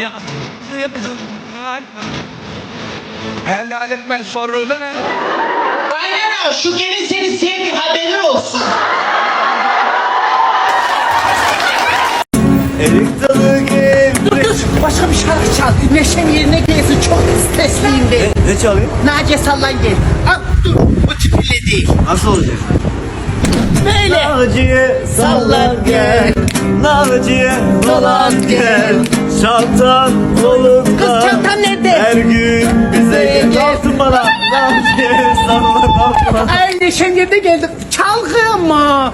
Ya. Helal etme sorunu ne? Aynen şu gelin seni sevdi haberin olsun. Erik dalı Dur dur başka bir şarkı çal. Neşem yerine gelsin çok stresliyim ben. Ne çalayım? Naciye sallan gel. Al dur bu tipiyle değil. Nasıl olacak? Böyle. Navciye sallan gel Navciye dolan gel kolunda Kız çantan nerede? Her gün bize Gel. Altın bana Navciye sallan altın Ay neşem yerine geldim. Çalgıma.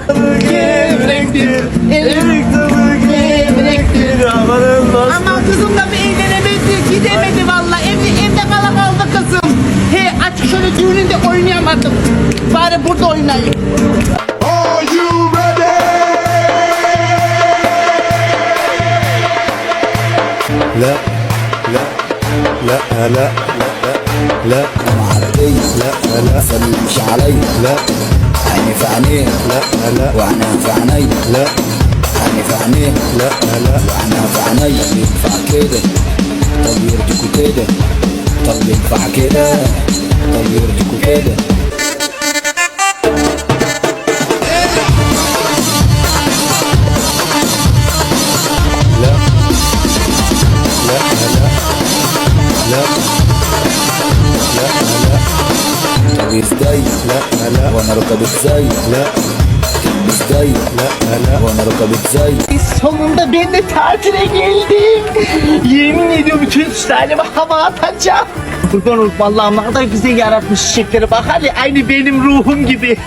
Gevrektir Erik dalı gevrektir Amanın bastı Ama kızımla bir eğlenemedi. Gidemedi valla. Evde, evde kala kaldı kızım. He açık şöyle düğününde oynayamadım. Bari burada oynayayım. لا لا لا لا لا لا عربي لا لا سلمش علي لا عيني في عينيه لا لا وعينها في عيني لا عيني في عينيه لا لا وعينها في عيني ينفع كده طب يرضيكوا كده طب ينفع كده طب يرضيكوا كده طب ازاي لا لا وانا ركب ازاي لا ازاي لا لا وانا ركب ازاي Sonunda ben de tatile geldim. Yemin ediyorum bütün sülaleme hava atacağım. Kurban olup vallahi ne kadar güzel yaratmış çiçekleri. Bak hadi aynı benim ruhum gibi.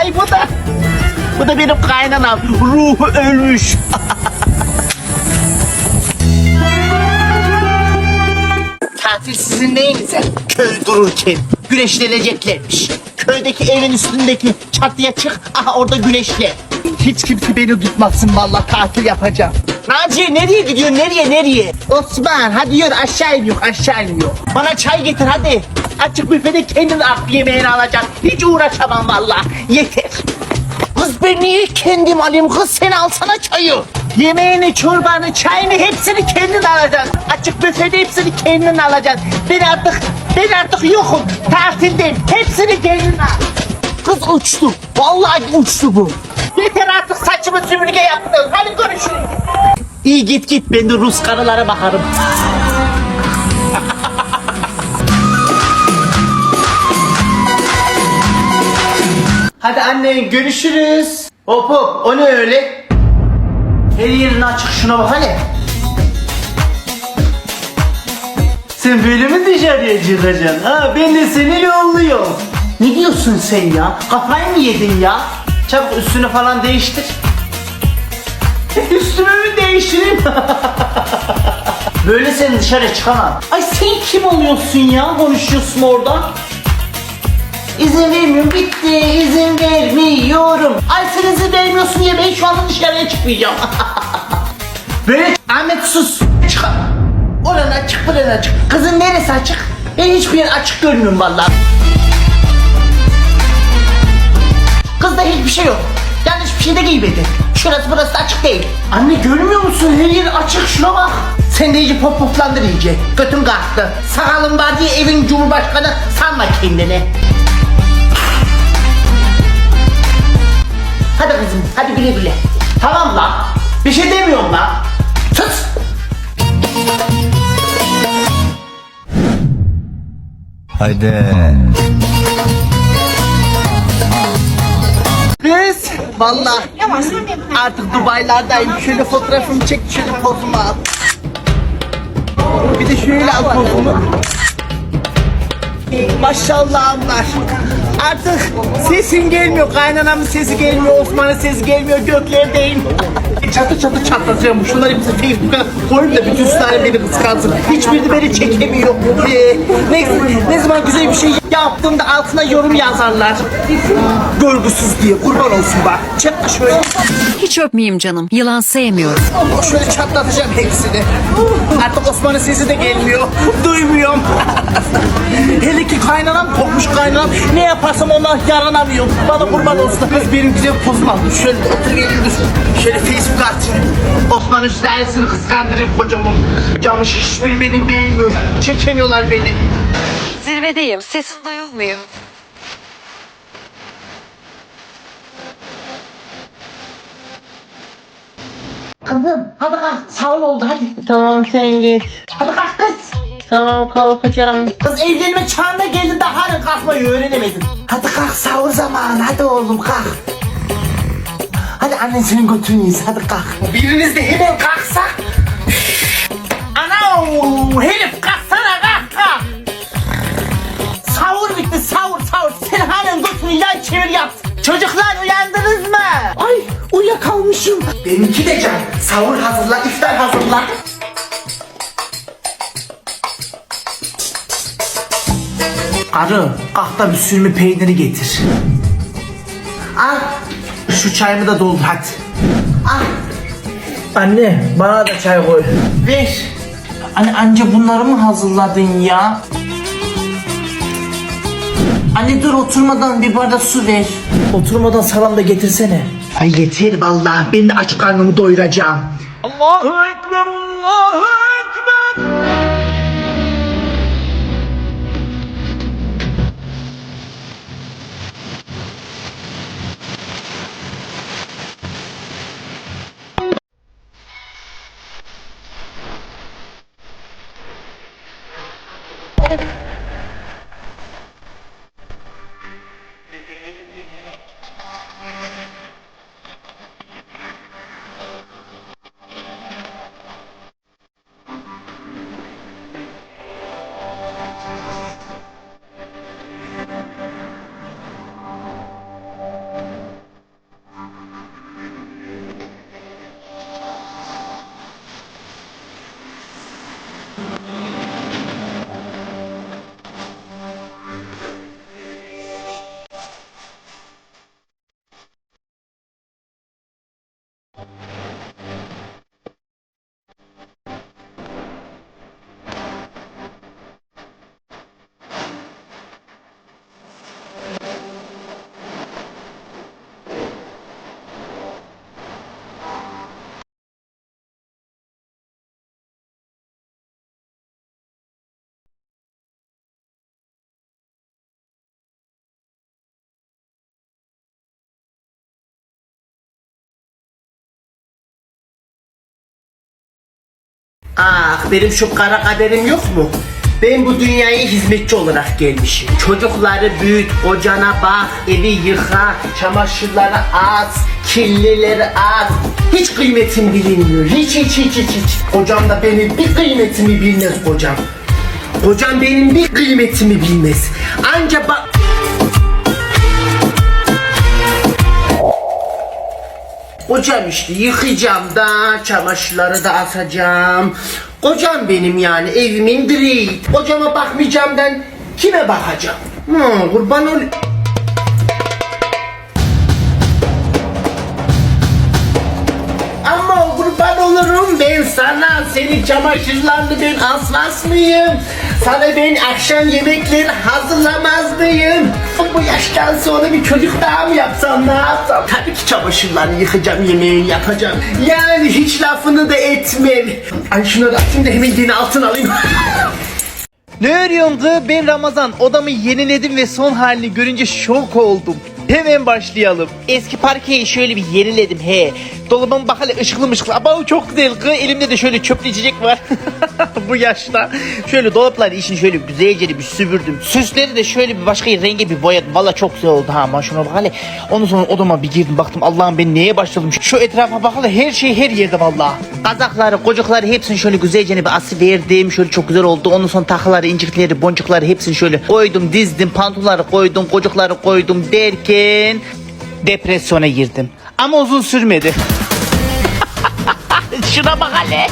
Ay bu da. Bu da benim kaynanam. Ruhu ölmüş. Tatil sizin neyinize? Köy dururken güneşleneceklermiş. Köydeki evin üstündeki çatıya çık, aha orada güneşle. Hiç kimse beni tutmasın vallahi tatil yapacağım. Naciye nereye gidiyor nereye nereye? Osman hadi yürü aşağı iniyor aşağı iniyor. Bana çay getir hadi. Açık büfede kendin aklı yemeğini alacaksın. Hiç uğraşamam vallahi. Yeter. Kız ben niye kendim alayım kız sen alsana çayı. Yemeğini, çorbanı, çayını hepsini kendin alacaksın. Açık büfede hepsini kendin alacaksın. Ben artık, ben artık yokum. Tatildeyim. Hepsini kendin al. Kız uçtu. Vallahi uçtu bu. Yeter artık saçımı süpürge yaptın. Hadi görüşürüz. İyi git git ben de Rus karılara bakarım. Hadi annen görüşürüz. Hop hop o ne öyle? Her yerin açık şuna bak hele. Sen böyle mi dışarıya çıkacaksın? Ha ben de seni yolluyorum. Ne diyorsun sen ya? Kafayı mı yedin ya? Çabuk üstünü falan değiştir. Üstümü mü değiştireyim? Böyle sen dışarı çıkamam. Ay sen kim oluyorsun ya? Konuşuyorsun orada. İzin vermiyorum bitti izin vermiyorum. Ay sen izin vermiyorsun diye ben şu anda dışarıya çıkmayacağım. Böyle Ahmet sus. Çık. Oradan açık buradan açık. Kızın neresi açık? Ben hiçbir yer açık görmüyorum vallahi. Kızda hiçbir şey yok. Yanlış bir şey de giymedi. Şurası burası açık değil. Anne görmüyor musun? Her yer açık şuna bak. Sen de iyice pop poplandır iyice. Götün kalktı. Sakalın var diye evin cumhurbaşkanı sanma kendini. Hadi kızım hadi güle güle. Tamam lan. Bir şey demiyorum lan. Sus. Haydi Kız valla artık Dubai'lardayım. Şöyle fotoğrafımı çek şöyle pozumu al. Bir de şöyle al pozumu. Maşallahım var. Artık sesin gelmiyor. Kaynanamın sesi gelmiyor. Osman'ın sesi gelmiyor. Göklerdeyim. çatı çatı çatlatacağım. Şunları hepsi Facebook'a koyayım da bütün sülalem beni kıskansın. Hiçbiri beni çekemiyor. Ee, ne, ne zaman güzel bir şey yaptığımda altına yorum yazarlar. Görgüsüz diye kurban olsun bak. Çek şöyle. Hiç öpmeyeyim canım. Yılan sevmiyorum. Şöyle çatlatacağım hepsini. Artık Osman'ın sesi de gelmiyor. Duymuyorum. Hele ki kaynanam kopmuş kaynanam. Ne yapar yaparsam ona yaranamıyorum. Bana kurban olsun. Kız benim güzel pozum aldı. Şöyle oturayım dur. Şöyle Facebook atayım. Osman Üstad'sını kıskandırıp kocamın. Camış hiçbir benim beğenmiyor. Çekemiyorlar beni. Zirvedeyim. Sesim duyulmuyor. Kızım hadi kalk sağ ol oldu hadi. Tamam sen git. Hadi kalk kız. Tamam kalkacağım. Kız evlenme çağına geldin de hala kalkmayı öğrenemedin. Hadi kalk sahur zamanı hadi oğlum kalk. Hadi annen senin götürünüz hadi kalk. Biriniz de hemen kalksa. Ana herif kalksana kalk kalk. Sahur bitti sahur sahur. Sen halen götünü yan çevir yap. Çocuklar uyandınız mı? Ay uyuyakalmışım. Benimki de can. Sahur hazırla, iftar hazırla. Karı, kalk da bir sürümü peyniri getir. Al, şu çayımı da doldur hadi. Al. Anne, bana da çay koy. Ver. Anne anca bunları mı hazırladın ya? Anne dur oturmadan bir bardak su ver. Oturmadan salam da getirsene. Ay yeter vallahi ben de aç karnımı doyuracağım. Allahu Ekber, Allahu Ekber. Ah benim şu kara kaderim yok mu? Ben bu dünyaya hizmetçi olarak gelmişim. Çocukları büyüt, kocana bak, evi yıka, çamaşırları at, kirlileri at. Hiç kıymetim bilinmiyor. Hiç hiç hiç hiç hiç. Kocam da benim bir kıymetimi bilmez kocam. Kocam benim bir kıymetimi bilmez. Anca bak... Kocam işte yıkayacağım da çamaşırları da asacağım. Kocam benim yani evimin direği. Kocama bakmayacağımdan kime bakacağım? Hmm, kurban ol... ben sana. Senin çamaşırlarını ben asmaz mıyım? Sana ben akşam yemekleri hazırlamaz mıyım? Bu yaştan sonra bir çocuk daha mı yapsam ne yapsam? Tabii ki çamaşırlarını yıkacağım, yemeğini yapacağım. Yani hiç lafını da etmem. Ay da atayım da hemen yeni altın alayım. Ne örüyorsun? Ben Ramazan. Odamı yeniledim ve son halini görünce şok oldum. Hemen başlayalım. Eski parkeyi şöyle bir yeniledim he. Dolabıma bak hele ışıklı mışıklı. Ama çok güzel. Elimde de şöyle çöplü içecek var. Bu yaşta. Şöyle dolapların içini şöyle güzelce bir süpürdüm. Süsleri de şöyle bir başka renge bir boyadım. Valla çok güzel oldu ha. Ama şuna bak hele. Ondan sonra odama bir girdim baktım. Allah'ım ben neye başladım. Şu etrafa bak. Her şey her yerde valla. Kazakları, kocakları hepsini şöyle güzelce bir ası verdim. Şöyle çok güzel oldu. Ondan sonra takıları, incikleri, boncukları hepsini şöyle koydum, dizdim. Pantolonları koydum, kocakları koydum derken depresyona girdim. Ama uzun sürmedi. Şuna bak hele.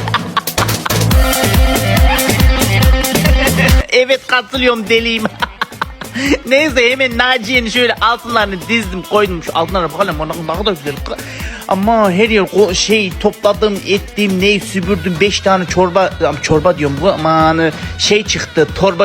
evet katılıyorum deliyim. Neyse hemen Naciye'nin şöyle altınlarını dizdim koydum şu altınlara bakalım ona ne kadar güzel. Ama her yer şey topladım ettim ne süpürdüm 5 tane çorba çorba diyorum bu aman şey çıktı torba